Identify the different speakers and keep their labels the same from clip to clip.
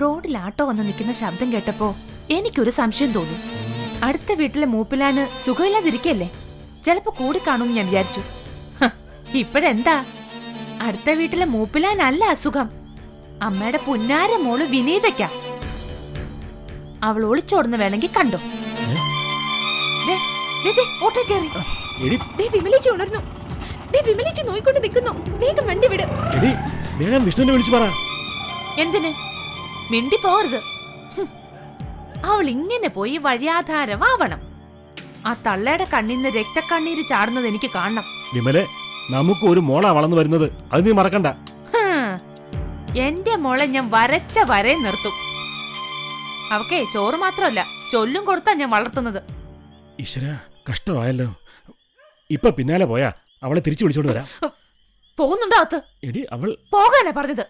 Speaker 1: റോഡിൽ ആട്ടോ വന്ന് നിൽക്കുന്ന ശബ്ദം കേട്ടപ്പോ എനിക്കൊരു സംശയം തോന്നി. അടുത്ത വീട്ടിലെ മൂപ്പിലാണ് സുഖമില്ലാതിരിക്കല്ലേ? ചിലപ്പോ കൂടി കാണുമെന്ന് ഞാൻ വിചാരിച്ചു. ഇപ്പഴെന്താ? അടുത്ത വീട്ടിലെ മൂപ്പിലാൻ അല്ല അസുഖം. അമ്മയുടെ പുന്നാര മോൾ വിനീതയ്ക്ക. അവൾ ഒളിച്ചോടുന്ന വേണമെങ്കിൽ കണ്ടു. ഓട്ടോ കയറി. വിമലിച്ച് ഉണർന്നു. വിമലിച്ച് നോയിക്കൊണ്ട് നിൽക്കുന്നു. വേഗം വണ്ടി വിട്.
Speaker 2: എടി വേഗം വിഷ്ണുവിനെ വിളിച്ചു പറ.
Speaker 1: എന്തിന്? മിണ്ടി അവൾ ഇങ്ങനെ പോയി വഴിയാധാരമാവണം. ആ തള്ളയുടെ കണ്ണിന്ന് രക്തക്കണ്ണീര് ചാടുന്നത് എനിക്ക് കാണണം.
Speaker 2: വിമലെ നമുക്ക് ഒരു മോളാ വളർന്നു വരുന്നത്. അത് നീ മറക്കണ്ട.
Speaker 1: എന്റെ മോളെ ഞാൻ വരച്ച വരെ നിർത്തും. അവക്കേ ചോറ് മാത്രമല്ല ചൊല്ലും കൊടുത്താ ഞാൻ വളർത്തുന്നത്.
Speaker 2: ഈശ്വര കഷ്ടമായല്ലോ. ഇപ്പൊ പിന്നാലെ പോയാ അവളെ തിരിച്ചു വിളിച്ചോണ്ട് വരാം.
Speaker 1: പോകുന്നുണ്ടോ അകത്ത്?
Speaker 2: എടി അവൾ
Speaker 1: പോകാനാ പറഞ്ഞത്.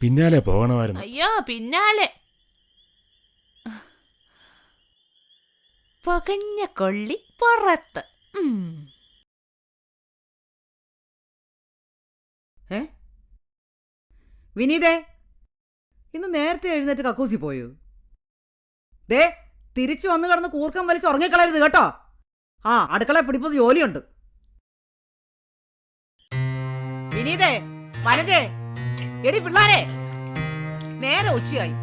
Speaker 2: പിന്നാലെ പോകണമായിരുന്നു.
Speaker 1: അയ്യോ പിന്നാലെ. പകഞ്ഞ കൊള്ളി പുറത്ത്.
Speaker 3: ഏ? വിനീതേ ഇന്ന് നേരത്തെ എഴുന്നേറ്റ് കക്കൂസി പോയോ. ദേ തിരിച്ചു വന്നു കിടന്ന് കൂർക്കം വലിച്ച് ഉറങ്ങിക്കളരുത് കേട്ടോ. ആ അടുക്കള പിടിപ്പത് ജോലിയുണ്ട്. വിനീതേ വനജേ എടി പിള്ളാരെ നേരെ ഉച്ചയായി.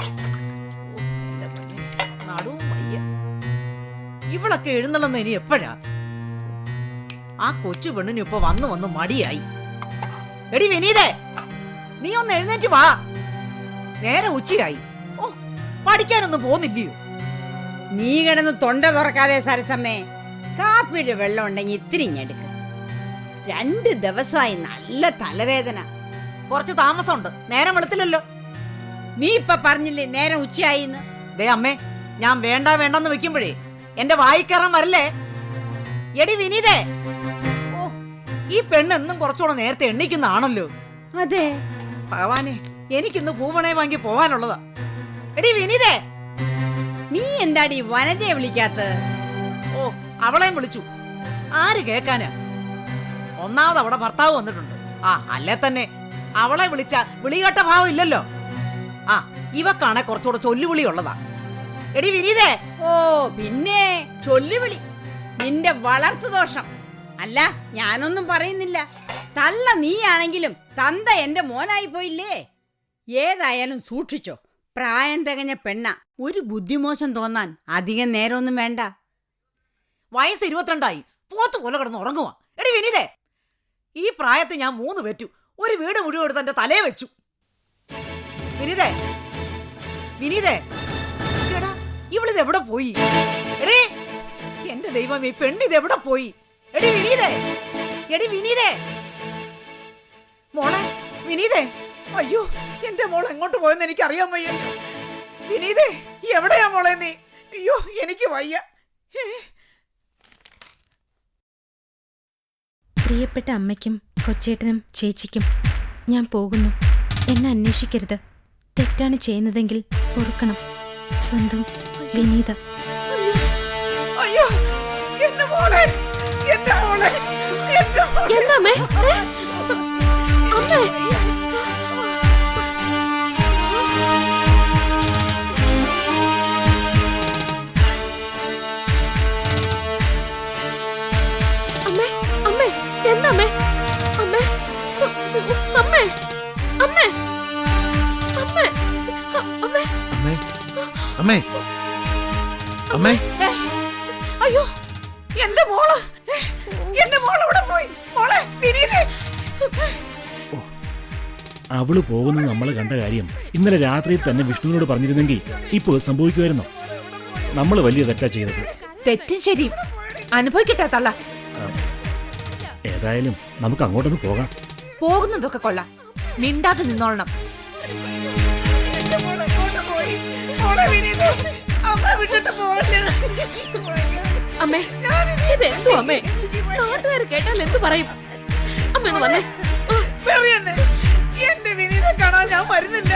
Speaker 3: ഇവളൊക്കെ എഴുന്നള്ളുന്ന ഇനി എപ്പോഴാ? ആ കൊച്ചു പെണ്ണിനിപ്പോ വന്നു വന്ന് മടിയായി. എടി വിനീതേ നീ ഒന്ന് എഴുന്നേറ്റ് വാ. നേരെ ഉച്ചയായി. ഓ പഠിക്കാനൊന്നും പോന്നില്ലയോ
Speaker 4: നീ കിടന്ന് തൊണ്ട തുറക്കാതെ സരസമ്മേ കാപ്പിയുടെ വെള്ളം ഉണ്ടെങ്കിൽ ഇത്തിരി ഇങ്ങെടുക്ക് രണ്ട് ദിവസമായി നല്ല തലവേദന.
Speaker 3: കുറച്ച് താമസമുണ്ട്. നേരം വെളുത്തില്ലല്ലോ.
Speaker 4: നീ ഇപ്പൊ പറഞ്ഞില്ലേ നേരം ഉച്ചയായിന്ന്?
Speaker 3: ദേ അമ്മേ ഞാൻ വേണ്ട വേണ്ടെന്ന് വെക്കുമ്പോഴേ എന്റെ വായിക്കറം വരല്ലേ? എടി വിനീതേ ഈ പെണ്ണ് എന്നും കുറച്ചുകൂടെ നേരത്തെ എണ്ണിക്കുന്നതാണല്ലോ.
Speaker 4: അതെ.
Speaker 3: ഭഗവാനെ എനിക്കിന്ന് പൂവണേ വാങ്ങി പോവാനുള്ളതാ എടി വിനീതേ.
Speaker 4: നീ എന്താടി വനജയെ വിളിക്കാത്ത
Speaker 3: ഓ അവളെയും വിളിച്ചു. ആര് കേക്കാനാ? ഒന്നാമത് അവിടെ ഭർത്താവ് വന്നിട്ടുണ്ട്. ആ അല്ലേ തന്നെ. അവളെ വിളിച്ച വിളികെട്ട ഭാവം ഇല്ലല്ലോ. ആ ഇവക്കാണെ കുറച്ചുകൂടെ ചൊല്ലുവിളി ഉള്ളതാ എടി വിനീതേ.
Speaker 4: ഓ പിന്നെ ചൊല്ലുവിളി. നിന്റെ വളർത്തു ദോഷം. അല്ല ഞാനൊന്നും പറയുന്നില്ല. തള്ള നീയാണെങ്കിലും തന്ത എന്റെ മോനായി പോയില്ലേ? ഏതായാലും സൂക്ഷിച്ചോ പ്രായം തികഞ്ഞ പെണ്ണ. ഒരു ബുദ്ധിമോശം തോന്നാൻ അധികം നേരമൊന്നും വേണ്ട.
Speaker 3: വയസ്സ് ഇരുപത്തിരണ്ടായി. പോത്ത് പോലെ കിടന്ന് ഉറങ്ങുവാ. എടി വിനീതേ ഈ പ്രായത്തിൽ ഞാൻ മൂന്ന് പേറ്റു. ഒരു വീട് മുഴുവൻ എടുത്ത് എന്റെ തലയെ വെച്ചു. വിനീതേ വിനീതേ ഇവളിത് എവിടെ പോയി? എടേ എന്റെ ദൈവം ഈ പെണ്ണിത് എവിടെ പോയി? എടി വിനീതേ. എടി വിനീതേ. മോളെ വിനീതേ. അയ്യോ എന്റെ മോൾ എങ്ങോട്ട് പോയെന്ന് എനിക്ക് അറിയാൻ വയ്യ. വിനീതേ എവിടെയാ മോളെ നീ? അയ്യോ എനിക്ക് വയ്യ.
Speaker 5: പ്രിയപ്പെട്ട അമ്മയ്ക്കും കൊച്ചേട്ടനും ചേച്ചിക്കും ഞാൻ പോകുന്നു. എന്നെ അന്വേഷിക്കരുത്. തെറ്റാണ് ചെയ്യുന്നതെങ്കിൽ പൊറുക്കണം. സ്വന്തം വിനീത.
Speaker 3: അയ്യോ എന്റെ മോളെ.
Speaker 1: എന്താ
Speaker 2: ഇന്നലെ തന്നെ വിഷ്ണുവിനോട് പറഞ്ഞിരുന്നെങ്കിൽ ഇപ്പൊ സംഭവിക്കുമായിരുന്നു. നമ്മൾ വലിയ തെറ്റാ ചെയ്തത്.
Speaker 1: തെറ്റും ശരിയും. അനുഭവിക്കട്ടെ തള്ള.
Speaker 2: ഏതായാലും നമുക്ക് അങ്ങോട്ടൊന്ന് പോകാം.
Speaker 1: പോകുന്നതൊക്കെ കൊള്ളാം. മിണ്ടാതെ നിന്നോളണം.
Speaker 3: അമ്മ
Speaker 1: അമ്മേ ഇതെന്തോ അമ്മേ? നാട്ടുകാർ കേട്ടാൽ എന്ത് പറയും? അമ്മ ഒന്ന് വന്നേ. ആ,
Speaker 3: വെറി എന്റെ വിനീത കാണാൻ ഞാൻ വരുന്നില്ല.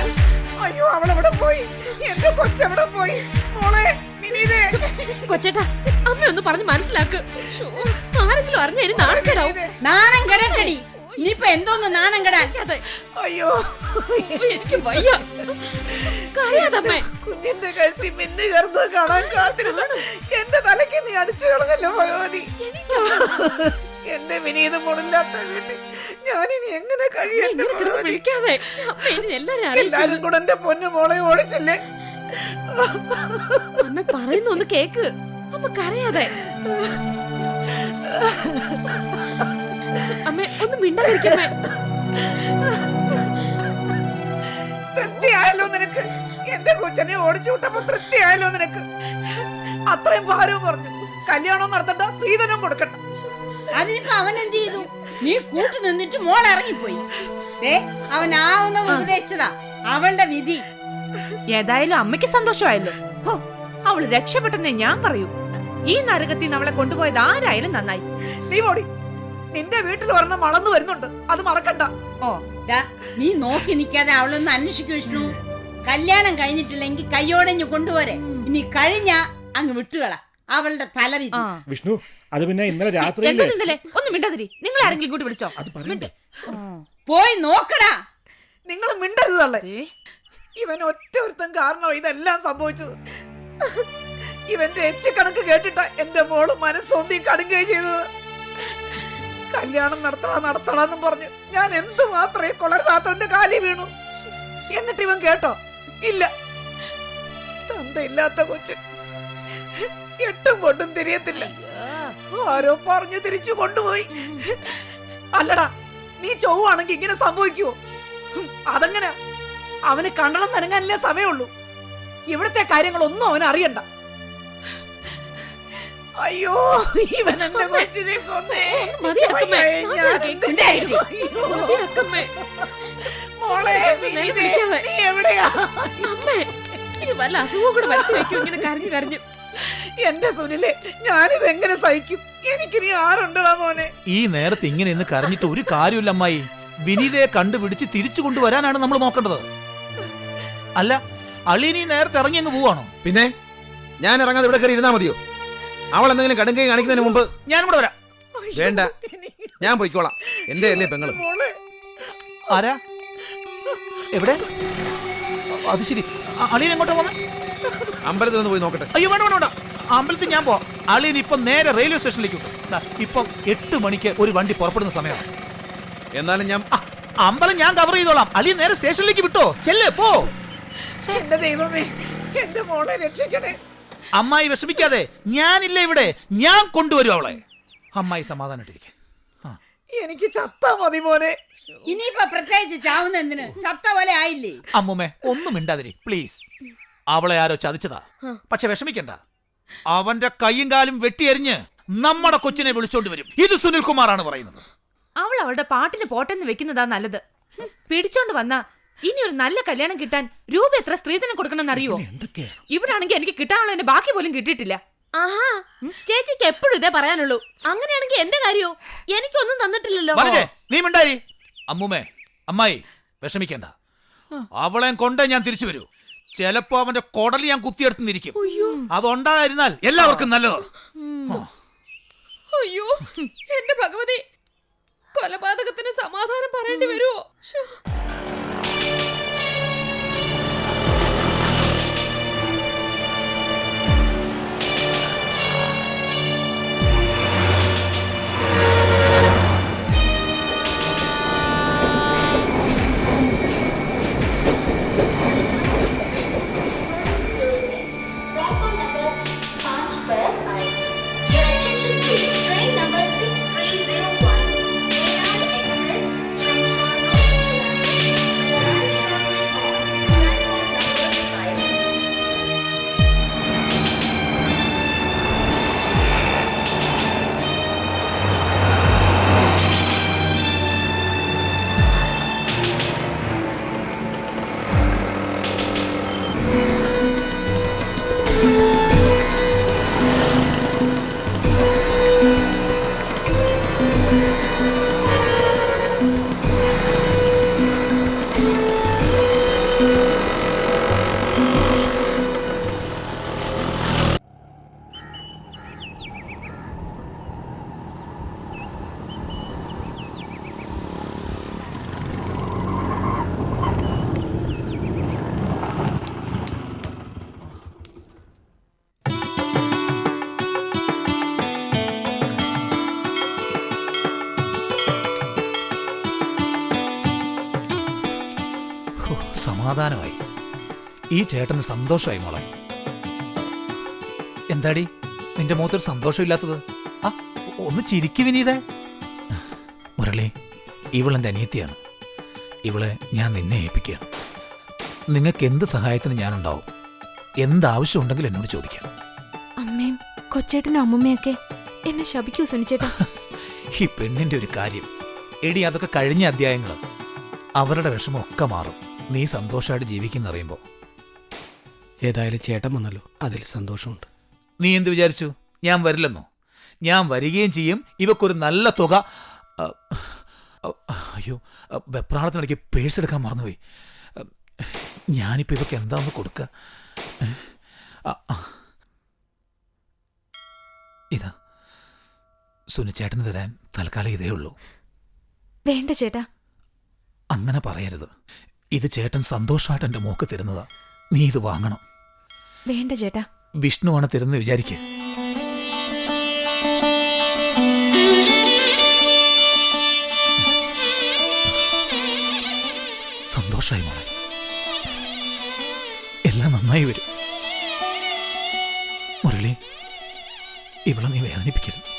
Speaker 3: അയ്യോ അവളെവിടെ പോയി? എന്റെ കൊച്ചെവിടെ പോയി? മോളെ വിനീതേ.
Speaker 6: കൊച്ചേട്ടാ അമ്മ ഒന്ന് പറഞ്ഞ് മനസ്സിലാക്ക്. ആരെങ്കിലും അറിഞ്ഞ ഇനി നാണക്കേടാവും
Speaker 3: വിനീതേ.
Speaker 4: നാണം കെടക്കടി ഇനിയിപ്പൊ എന്തോന്ന് നാണം കെടാൻ?
Speaker 3: അയ്യോ.
Speaker 6: എനിക്ക് വയ്യ. കരയാതമ്മേ
Speaker 3: കുഞ്ഞിന്റെ കഴുത്തി മിന്നു കയറുന്നത് കാണാൻ കാത്തിരുന്ന. എന്റെ തലയ്ക്ക് നീ അടിച്ചു കളഞ്ഞല്ലോ ഭഗവതി. എന്റെ വിനീതം മുടില്ലാത്ത വീട്ടിൽ ഞാനിനി എങ്ങനെ കഴിയും? എന്റെ
Speaker 6: ഇങ്ങനെ കിടന്ന് വിളിക്കാതെ. എല്ലാരും
Speaker 3: കൂടെ എന്റെ പൊന്നു മോളെ ഓടിച്ചില്ലേ?
Speaker 6: അമ്മ പറയുന്ന ഒന്ന് കേക്ക്. അമ്മ കരയാതെ അമ്മ ഒന്ന് മിണ്ടാതിരിക്കമ്മേ
Speaker 3: തൃപ്തിയായല്ലോ നിനക്ക്. എന്റെ കൊച്ചനെ ഓടിച്ചു വിട്ടപ്പോ തൃപ്തിയായല്ലോ നിനക്ക്. അത്രയും ഭാരവും പറഞ്ഞു കല്യാണം നടത്തണ്ട സ്ത്രീധനം കൊടുക്കണ്ട.
Speaker 4: അതിനിപ്പോ അവൻ എന്ത് ചെയ്തു? നീ കൂട്ടു നിന്നിട്ട് മോൾ ഇറങ്ങിപ്പോയി. ദേ അവൻ ആവുന്നത് ഉപദേശിച്ചതാ. അവളുടെ വിധി.
Speaker 1: ഏതായാലും അമ്മയ്ക്ക് സന്തോഷമായല്ലോ. ഹോ അവൾ രക്ഷപ്പെട്ടെന്നേ ഞാൻ പറയൂ. ഈ നരകത്തിൽ നിന്ന് അവളെ കൊണ്ടുപോയത് ആരായാലും നന്നായി.
Speaker 3: നീ മോടി നിന്റെ വീട്ടിൽ ഒരെണ്ണം വളർന്നു വരുന്നുണ്ട്. അത് മറക്കണ്ട.
Speaker 1: ഓ.
Speaker 4: ദാ, നീ നോക്കി നിൽക്കാതെ അവളൊന്ന് അന്വേഷിക്കും വിഷ്ണു. കല്യാണം കഴിഞ്ഞിട്ടില്ലെങ്കിൽ കയ്യോടെ കൊണ്ടുപോരെ. ഇനി കഴിഞ്ഞ അങ്ങ് വിട്ടുകള. അവളുടെ തലവിധി.
Speaker 2: വിഷ്ണു അത് പിന്നെ ഇന്നലെ
Speaker 1: രാത്രി ഒന്നും മിണ്ടാതിരി. നിങ്ങൾ ആരെങ്കിലും കൂട്ടി വിളിച്ചോ?
Speaker 2: അത് പറയണ്ടേ.
Speaker 4: പോയി നോക്കടാ.
Speaker 3: നിങ്ങൾ മിണ്ടരുത് ഇവൻ ഒറ്റ ഒരുത്തം കാരണം ഇതെല്ലാം സംഭവിച്ചത്. ഇവന്റെ എച്ച് കണക്ക് കേട്ടിട്ട എന്റെ മോൾ മനസ്സൊന്തി കടുങ്ങുകയും ചെയ്തത്. കല്യാണം നടത്തണ നടത്തണമെന്നും പറഞ്ഞു ഞാൻ എന്ത് മാത്രമേ കൊളരുതാത്തവന്റെ കാലി വീണു. എന്നിട്ട് ഇവൻ കേട്ടോ? ഇല്ല. തന്തയില്ലാത്ത കൊച്ച്. എട്ടും കൊണ്ടും തിരിയത്തില്ല. ആരോ പറഞ്ഞു തിരിച്ചു കൊണ്ടുപോയി. അല്ലടാ നീ ചൊവ്വാണെങ്കിൽ ഇങ്ങനെ സംഭവിക്കുവോ? അതെങ്ങനെ? അവന് കണ്ടണം നനങ്ങാനല്ലേ സമയമുള്ളൂ. ഇവിടുത്തെ കാര്യങ്ങളൊന്നും അവൻ അറിയണ്ട. അയ്യോ ഇവൻ എന്റെ കൊച്ചിനെ കൊന്നേ. മോളെ നീ എവിടെയാ?
Speaker 6: അമ്മേ ഇനി വല്ല അസുഖം കൂടെ വരുത്തി വെക്കും ഇങ്ങനെ കരഞ്ഞു കരഞ്ഞു.
Speaker 3: എന്റെ സുനിലെ ഞാനിത് എങ്ങനെ സഹിക്കും? എനിക്കിനി ആരുണ്ടടാ മോനെ?
Speaker 7: ഈ നേരത്തെ ഇങ്ങനെ ഇന്ന് കരഞ്ഞിട്ട് ഒരു കാര്യമില്ല അമ്മായി. വിനീതയെ കണ്ടുപിടിച്ച് തിരിച്ചു കൊണ്ടുവരാനാണ് നമ്മൾ നോക്കേണ്ടത്. അല്ല അളിനി നേരത്തെ ഇറങ്ങി അങ്ങ് പോവാണോ?
Speaker 8: പിന്നെ? ഞാൻ ഇറങ്ങാതെ ഇവിടെ കയറി ഇരുന്നാ മതിയോ? അവൾ എന്തെങ്കിലും കടുങ്കൈ കാണിക്കുന്നതിന് മുമ്പ്
Speaker 7: ഞാൻ കൂടെ വരാം.
Speaker 8: വേണ്ട. ഞാൻ പോയിക്കോളാം. എന്റെ അല്ലേ പെങ്ങൾ?
Speaker 3: മോളെ.
Speaker 7: ആരാ? എവിടെ? അത് ശരി. അളിയൻ എങ്ങോട്ടാ പോന്നെ?
Speaker 8: അമ്പലത്തിൽ ഒന്ന് പോയി നോക്കട്ടെ.
Speaker 7: അയ്യോ വേണ്ട വേണ്ട വേണ്ട. അമ്പലത്തിൽ ഞാൻ പോവാം. അളിയൻ ഇപ്പം നേരെ റെയിൽവേ സ്റ്റേഷനിലേക്ക് ഇപ്പം എട്ട് മണിക്ക് ഒരു വണ്ടി പുറപ്പെടുന്ന സമയമാണ്.
Speaker 8: എന്നാലും ഞാൻ
Speaker 7: അമ്പലം ഞാൻ കവർ ചെയ്തോളാം. അളിയൻ നേരെ സ്റ്റേഷനിലേക്ക് വിട്ടോ. ചെല്ലേ പോ.
Speaker 3: എന്റെ ദൈവമേ എന്റെ മോളെ രക്ഷിക്കണേ.
Speaker 7: അമ്മായി വിഷമിക്കാതെ ഞാനില്ല ഇവിടെ? ഞാൻ കൊണ്ടുവരും അവളെ. അമ്മായി സമാധാനായിട്ടിരിക്കെ
Speaker 3: എനിക്ക് ചത്ത മതി മോനെ.
Speaker 4: ഇനിയിപ്പൊ പ്രത്യേകിച്ച് ചാവുന്ന എന്തിന്? ചത്ത പോലെ ആയില്ലേ?
Speaker 7: അമ്മുമ്മേ ഒന്നും മിണ്ടാതിരി പ്ലീസ് അവളെ ആരോ ചതിച്ചതാ. പക്ഷെ വിഷമിക്കണ്ട. അവന്റെ കൈയും കാലും വെട്ടിയെറിഞ്ഞ് നമ്മുടെ കൊച്ചിനെ വിളിച്ചോണ്ട് വരും. ഇത് സുനിൽ കുമാറാണ് പറയുന്നത്.
Speaker 1: അവൾ അവളുടെ പാട്ടിന് പോട്ടെന്ന് വെക്കുന്നതാ നല്ലത്. ഹും, പിടിച്ചോണ്ട് വന്ന ഇനി ഒരു നല്ല കല്യാണം കിട്ടാൻ രൂപ എത്ര സ്ത്രീധനം കൊടുക്കണമെന്ന് ഇവിടെ ആണെങ്കിൽ എനിക്ക് കിട്ടാനുള്ളതിന്റെ ബാക്കി പോലും കിട്ടിയിട്ടില്ല.
Speaker 6: ആഹാ ചേച്ചിക്ക് എപ്പോഴും ഇതേ പറയാനുള്ളൂ. അങ്ങനെയാണെങ്കിൽ എന്റെ കാര്യോ എനിക്കൊന്നും തന്നിട്ടില്ലല്ലോ.
Speaker 7: പറഞ്ഞേ നീ മിണ്ടായി. അമ്മുമ്മേ അമ്മായി വിഷമിക്കണ്ട. അവളെ കൊണ്ടേ ഞാൻ തിരിച്ചു വരൂ. ചിലപ്പോ അവന്റെ കൊടലി ഞാൻ കുത്തിയെടുത്തുന്നിരിക്കും അതുണ്ടായിരുന്നാൽ എല്ലാവർക്കും നല്ലത്
Speaker 6: അയ്യോ എന്റെ ഭഗവതി കൊലപാതകത്തിന് സമാധാനം പറയേണ്ടി വരുമോ
Speaker 7: സമാധാനമായി ഈ ചേട്ടന് സന്തോഷമായി മോളെ. എന്താടി? നിന്റെ മുഖത്തൊരു സന്തോഷമില്ലാത്തത്? ആ ഒന്ന് ചിരിക്കു വിനീതേ. മുരളി ഇവളെന്റെ അനിയത്തിയാണ്. ഇവളെ ഞാൻ നിന്നെ ഏൽപ്പിക്കുകയാണ്. നിങ്ങൾക്ക് എന്ത് സഹായത്തിന് ഞാനുണ്ടാവും? എന്താവശ്യം ഉണ്ടെങ്കിൽ എന്നോട് ചോദിക്കാം.
Speaker 5: അമ്മയും കൊച്ചേട്ടനും അമ്മമ്മയൊക്കെ എന്നെ ശപിക്കൂ സുനിച്ചേട്ടാ.
Speaker 7: ഈ പെണ്ണിന്റെ ഒരു കാര്യം. എടി അതൊക്കെ കഴിഞ്ഞ അധ്യായങ്ങൾ അവരുടെ വിഷമമൊക്കെ മാറും. നീ സന്തോഷമായിട്ട് ജീവിക്കുന്നറിയുമ്പോൾ
Speaker 9: ഏതായാലും ചേട്ടൻ വന്നല്ലോ. അതിൽ സന്തോഷമുണ്ട്.
Speaker 7: നീ എന്ത് വിചാരിച്ചു? ഞാൻ വരില്ലെന്നോ? ഞാൻ വരികയും ചെയ്യും. ഇവക്കൊരു നല്ല തുക. അയ്യോ വെപ്രാളത്തിനിടയ്ക്ക് പേഴ്സ് എടുക്കാൻ മറന്നുപോയി. ഞാനിപ്പോൾ ഞാനിപ്പോ ഇവക്ക് എന്താന്ന് കൊടുക്കുക. ഇതാ. സുനിച്ചേട്ടന് തരാൻ തൽക്കാലം ഇതേ ഉള്ളൂ.
Speaker 5: വേണ്ട ചേട്ടാ.
Speaker 7: അങ്ങനെ പറയരുത്. ഇത് ചേട്ടൻ സന്തോഷമായിട്ട് എന്റെ മോക്ക് തരുന്നതാ. നീ ഇത് വാങ്ങണം.
Speaker 5: വേണ്ട ചേട്ടാ.
Speaker 7: വിഷ്ണുവാണ് തരുന്നത് വിചാരിക്കുക സന്തോഷായി മോളെ. എല്ലാം നന്നായി വരും. മുരളി ഇവളെ നീ വേദനിപ്പിക്കരുത്.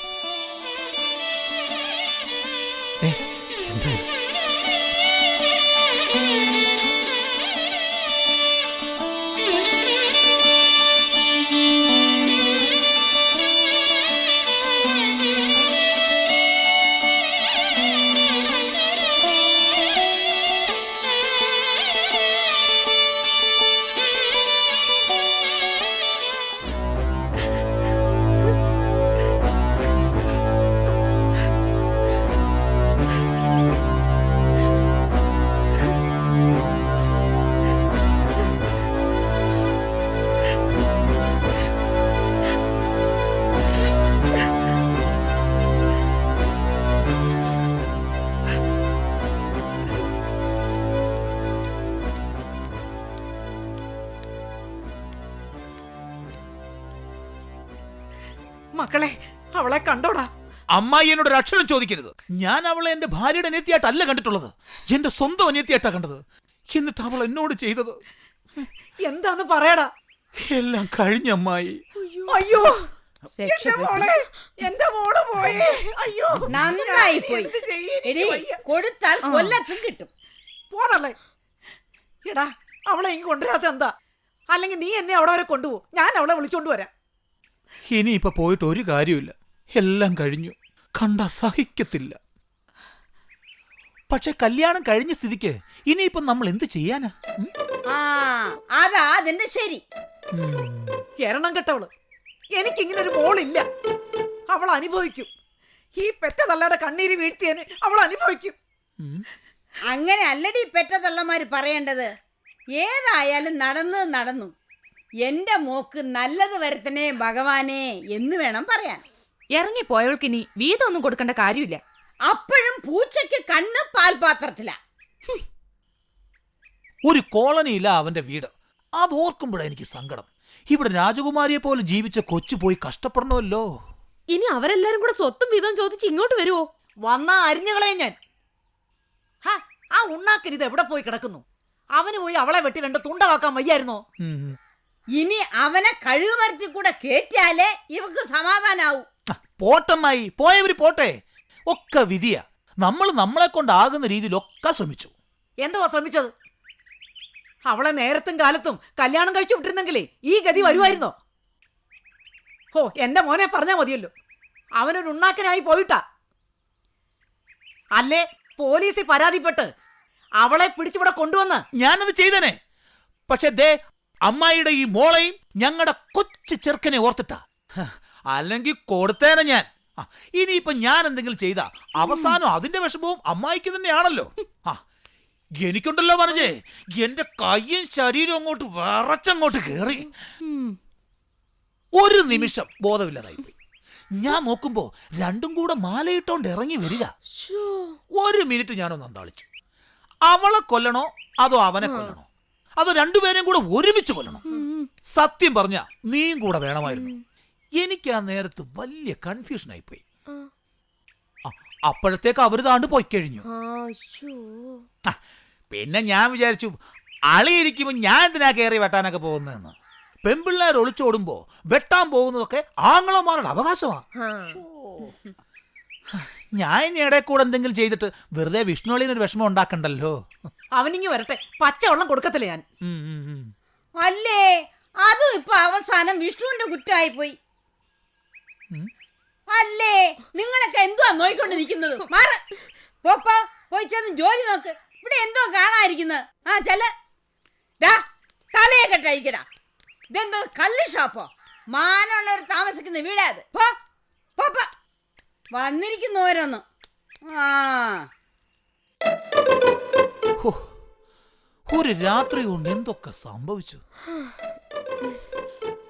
Speaker 3: മക്കളെ അവളെ കണ്ടോടാ.
Speaker 7: അമ്മായി എന്നോട് ഒരു അക്ഷരം ചോദിക്കരുത്. ഞാൻ അവളെ എന്റെ ഭാര്യയുടെ അനിയത്തിയായിട്ടല്ല കണ്ടിട്ടുള്ളത്. എന്റെ സ്വന്തം അനിയത്തിയായിട്ടാ കണ്ടത്. എന്നിട്ട് അവൾ എന്നോട് ചെയ്തത്?
Speaker 3: എന്താന്ന് പറയടാ.
Speaker 7: എല്ലാം കഴിഞ്ഞ അമ്മായി.
Speaker 3: അയ്യോ. എന്റെ മോളെ എന്റെ മോൾ പോയി. അയ്യോ.
Speaker 4: നന്നായി പോയി.
Speaker 3: എന്ത് ചെയ്യും? എനിക്ക് വയ്യ.
Speaker 4: കൊടുത്താൽ കൊല്ലത്തും കിട്ടും.
Speaker 3: എടാ അവളെ ഇങ്ങ് കൊണ്ടുവരാത്ത എന്താ? അല്ലെങ്കിൽ നീ എന്നെ അവിടെ വരെ കൊണ്ടുപോകും ഞാൻ അവളെ വിളിച്ചോണ്ട് വരാം.
Speaker 7: ഇനിയിപ്പൊ പോയിട്ട് ഒരു കാര്യമില്ല എല്ലാം കഴിഞ്ഞു. കണ്ട സഹിക്കത്തില്ല. പക്ഷെ കല്യാണം കഴിഞ്ഞ സ്ഥിതിക്ക് ഇനിയിപ്പം നമ്മൾ എന്ത് ചെയ്യാനാ?
Speaker 4: ആ അതാ അതിന്റെ ശരി.
Speaker 3: എരണം കെട്ടവൾ. എനിക്കിങ്ങനെ ഒരു മോളില്ല. അവൾ അനുഭവിക്കും. ഈ പെറ്റ തള്ളയുടെ കണ്ണീര് വീഴ്ത്തിയതിന് അവൾ അനുഭവിക്കും.
Speaker 4: അങ്ങനെ അല്ലടി പെറ്റതള്ളമാര് പറയേണ്ടത്. ഏതായാലും നടന്നത് നടന്നു. എന്റെ മോക്ക് നല്ലത് വരുത്തണേ ഭഗവാനെ എന്ന് വേണം പറയാൻ.
Speaker 1: ഇറങ്ങിപ്പോയവൾക്കിനി വീതമൊന്നും കൊടുക്കേണ്ട കാര്യമില്ല.
Speaker 4: അപ്പോഴും പൂച്ചയ്ക്ക് കണ്ണ് പാൽപാത്രത്തില.
Speaker 7: ഒരു കോളനിയില്ല അവന്റെ വീട്. അത് ഓർക്കുമ്പോഴാണ് എനിക്ക് സങ്കടം. ഇവിടെ രാജകുമാരിയെ പോലെ ജീവിച്ച കൊച്ചു പോയി കഷ്ടപ്പെടണമല്ലോ.
Speaker 6: ഇനി അവരെല്ലാരും കൂടെ സ്വത്തും വീതം ചോദിച്ച് ഇങ്ങോട്ട് വരുവോ?
Speaker 3: വന്നാ അരിഞ്ഞുകളെ ഞാൻ. ഹാ, ആ ഉണ്ണാക്കൻ ഇത് എവിടെ പോയി കിടക്കുന്നു? അവന് പോയി അവളെ വെട്ടി രണ്ട് തുണ്ടവാക്കാൻ വയ്യായിരുന്നോ.
Speaker 4: ഇനി അവനെ കഴുകുമരത്തിൽ കൂടെ കേറ്റാലേ ഇവക്ക് സമാധാനാവൂ.
Speaker 7: പോട്ടമ്മായി പോയവര് പോട്ടെ. ഒക്കെ വിധിയ. നമ്മൾ നമ്മളെ കൊണ്ടാകുന്ന രീതിയിലൊക്കെ ശ്രമിച്ചു.
Speaker 3: എന്തോ ശ്രമിച്ചത്? അവളെ നേരത്തും കാലത്തും കല്യാണം കഴിച്ചു വിട്ടിരുന്നെങ്കിലേ ഈ ഗതി വരുമായിരുന്നോ? ഹോ എന്റെ മോനെ പറഞ്ഞാ മതിയല്ലോ. അവനൊരു ഉണ്ണാക്കനായി പോയിട്ടാ. അല്ലേ പോലീസിൽ പരാതിപ്പെട്ട് അവളെ പിടിച്ചിവിടെ കൊണ്ടുവന്ന്?
Speaker 7: ഞാനത് ചെയ്തനെ. പക്ഷെ ദേ അമ്മായിയുടെ ഈ മോളെയും ഞങ്ങളുടെ കൊച്ചു ചെറുക്കനെ ഓർത്തിട്ടാ. അല്ലെങ്കിൽ കൊടുത്തേനെ ഞാൻ. ഇനിയിപ്പൊ ഞാൻ എന്തെങ്കിലും ചെയ്ത അവസാനം അതിന്റെ വിഷമവും അമ്മായിക്ക് തന്നെയാണല്ലോ. ആ എനിക്കുണ്ടല്ലോ പറഞ്ഞേ എന്റെ കയ്യും ശരീരവും അങ്ങോട്ട് വിറച്ചങ്ങോട്ട് കേറി. ഒരു നിമിഷം ബോധമില്ലാതായിപ്പോയി ഞാൻ നോക്കുമ്പോ രണ്ടും കൂടെ മാലയിട്ടോണ്ട് ഇറങ്ങി വരിക. ഒരു മിനിറ്റ് ഞാനൊന്ന് അന്താളിച്ചു. അവളെ കൊല്ലണോ അതോ അവനെ കൊല്ലണോ? അതോ രണ്ടുപേരെയും കൂടെ ഒരുമിച്ച് കൊല്ലണം. സത്യം പറഞ്ഞ നീയും കൂടെ വേണമായിരുന്നു. എനിക്ക് ആ നേരത്ത് വലിയ കൺഫ്യൂഷൻ ആയിപ്പോയി. അപ്പോഴത്തേക്ക് അവർ താണ്ട് പോയി കഴിഞ്ഞു. പിന്നെ ഞാൻ വിചാരിച്ചു അളിയിരിക്കുമ്പോ ഞാൻ എന്തിനാ കയറി വെട്ടാനൊക്കെ പോകുന്നതെന്ന്. പെൺപിള്ളേർ ഒളിച്ചോടുമ്പോ വെട്ടാൻ പോകുന്നതൊക്കെ ആങ്ങളമാരുടെ അവകാശമാ. ഞാൻ ഇനി ഇടയിൽ കൂടെ എന്തെങ്കിലും ചെയ്തിട്ട് വെറുതെ വിഷ്ണുവളിന് ഒരു വിഷമം ഉണ്ടാക്കണ്ടല്ലോ.
Speaker 3: അവനിങ്ങി വരട്ടെ. പച്ചവെള്ളം കൊടുക്കത്തില്ല ഞാൻ.
Speaker 4: അല്ലേ? അതും ഇപ്പൊ അവസാനം വിഷ്ണുവിന്റെ കുറ്റമായി പോയി അല്ലേ? നിങ്ങളൊക്കെ എന്തുവാ നോയിക്കൊണ്ട് നിൽക്കുന്നത് മാറ് പോപ്പ പോയി ചെന്ന് ജോലി നോക്ക്. ഇവിടെ എന്തോ കാണാതിരിക്കുന്നത് ആ ചെല ഡാ തലയെ കെട്ടഴിക്കടാ ഇതെന്തോ കല്ല് ഷാപ്പോ? മാനമുള്ളവർ താമസിക്കുന്ന വീടാത് പോ പോപ്പ വന്നിരിക്കുന്നു ഓരോന്ന്. ആ.
Speaker 7: ഒരു രാത്രി കൊണ്ട് എന്തൊക്കെ സംഭവിച്ചു?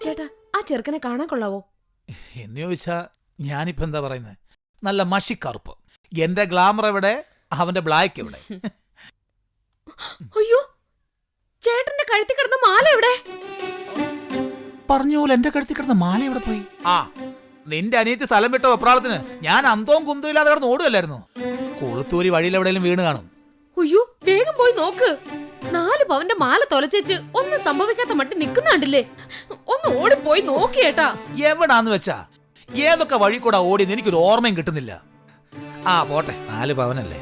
Speaker 6: ചേട്ടാ ആ ചെറുക്കനെ കാണാൻ കൊള്ളാവോ?
Speaker 7: എന്ന് ചോദിച്ചാ ഞാനിപ്പോ എന്താ പറയുന്നത് നല്ല മഷിക്കറുപ്പ്. എന്റെ ഗ്ലാമർ എവിടെ? അവന്റെ ബ്ലാക്ക് എവിടെ?
Speaker 6: അയ്യോ ചേട്ടന്റെ കഴുത്തി കിടന്ന മാല എവിടെ?
Speaker 7: പറഞ്ഞോ എന്റെ കഴുത്തി കിടന്ന മാല എവിടെ പോയി? ആ നിന്റെ അനിയത്തി സ്ഥലം വിട്ട വെപ്രാളത്തിന് ഞാൻ അന്തവും കുന്തവും ഇല്ലാതെ കിടന്ന് ഓടുകയല്ലായിരുന്നു. കൊളുത്തൂരി വഴിയിൽ എവിടെയെങ്കിലും വീണ് കാണും.
Speaker 6: അയ്യോ വേഗം പോയി നോക്ക്. നാല് പവന്റെ മാല തൊലച്ചേച്ച് ഒന്നും സംഭവിക്കാത്ത മട്ടി നിക്കുന്നാണ്ടില്ലേ? ഒന്ന് ഓടിപ്പോയി നോക്കിയേട്ടാ
Speaker 7: എവിടാന്ന് വെച്ചാ? ഏതൊക്കെ വഴി കൂടെ ഓടിയെന്ന് എനിക്കൊരു ഓർമ്മയും കിട്ടുന്നില്ല. ആ പോട്ടെ. നാല് പവനല്ലേ?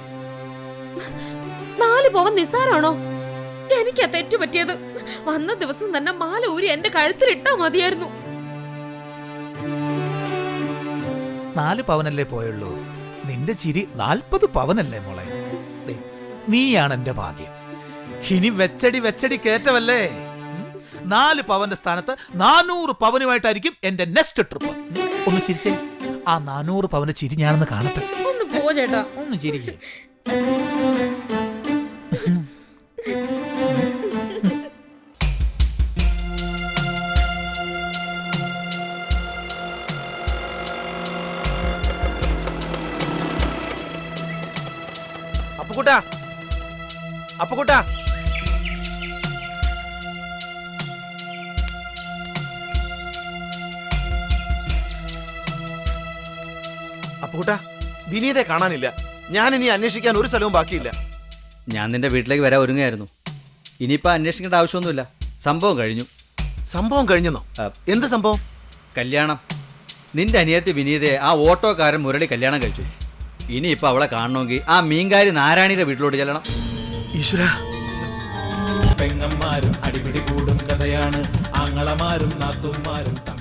Speaker 6: നാല് പവൻ നിസ്സാരാണോ? എനിക്കാ തെറ്റു പറ്റിയത് വന്ന ദിവസം തന്നെ മാല ഊരി എന്റെ കഴുത്തിലിട്ടാ മതിയായിരുന്നു.
Speaker 7: നാല് പവനല്ലേ പോയുള്ളൂ? നിന്റെ ചിരി നാൽപ്പത് പവനല്ലേ മോളെ. ദേ, നീയാണ് എന്റെ ഭാഗ്യം. ഇനി വെച്ചടി വെച്ചടി കേറ്റവല്ലേ? ഉം? നാല് പവന്റെ സ്ഥാനത്ത് നാനൂറ് പവനുമായിട്ടായിരിക്കും എന്റെ നെക്സ്റ്റ് ട്രിപ്പ് ഒന്ന് ചിരിച്ചേ. ആ നാനൂറ് പവന് ചിരി ഞാനൊന്ന് കാണട്ടെ?
Speaker 6: ഒന്ന് പോ ചേട്ടാ.
Speaker 7: ഒന്ന് ചിരിക്കേ.
Speaker 8: അപ്പുക്കുട്ടാ. അപ്പുക്കുട്ടാ. അപ്പുക്കുട്ടാ വിനീതെ കാണാനില്ല. ഞാൻ ഇനി അന്വേഷിക്കാൻ ഒരു സ്ഥലവും ബാക്കിയില്ല.
Speaker 10: ഞാൻ നിന്റെ വീട്ടിലേക്ക് വരാൻ ഒരുങ്ങായിരുന്നു ഇനിയിപ്പോൾ അന്വേഷിക്കേണ്ട ആവശ്യമൊന്നുമില്ല. സംഭവം കഴിഞ്ഞു.
Speaker 8: സംഭവം കഴിഞ്ഞെന്നോ?
Speaker 10: ആ,
Speaker 8: എന്ത് സംഭവം?
Speaker 10: കല്യാണം. നിന്റെ അനിയത്തി വിനീതയെ ആ ഓട്ടോക്കാരൻ മുരളി കല്യാണം കഴിച്ചു. ഇനിയിപ്പോൾ അവളെ കാണണമെങ്കിൽ ആ മീൻകാരി നാരായണിയുടെ വീട്ടിലോട്ട് ചെല്ലണം.
Speaker 8: ഈശ്വര.
Speaker 7: പെങ്ങന്മാരും അടിപിടി കൂടും കഥയാണ്. ആങ്ങളമാരും നാത്തുമാരും